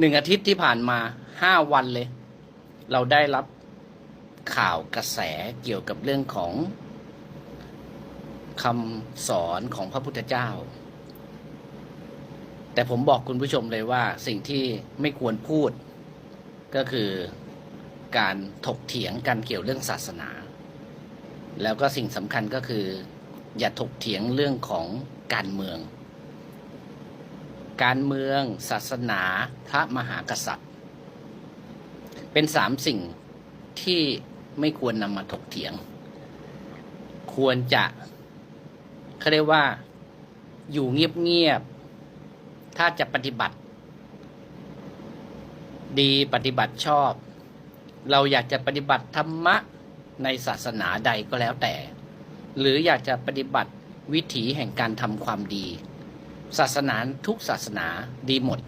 หนึ่งอาทิตย์ที่ผ่านมาห้าวันเลย เราได้รับข่าวกระแสเกี่ยวกับเรื่องของคำสอนของพระพุทธเจ้า แต่ผมบอกคุณผู้ชมเลยว่าสิ่งที่ไม่ควรพูด ก็คือการถกเถียงกันเกี่ยวเรื่องศาสนา แล้วก็สิ่งสำคัญก็คือ อย่าถกเถียงเรื่องของการเมือง การเมือง ศาสนาพระมหากษัตริย์ เป็นสามสิ่งที่ไม่ควรนำมาถกเถียง ควรจะเขาเรียกว่าอยู่เงียบๆถ้าจะปฏิบัติ ดีปฏิบัติชอบ เราอยากจะปฏิบัติธรรมะในศาสนาใดก็แล้วแต่ หรืออยากจะปฏิบัติวิถีแห่งการทำความดี ศาสนาทุกศาสนาดีหมด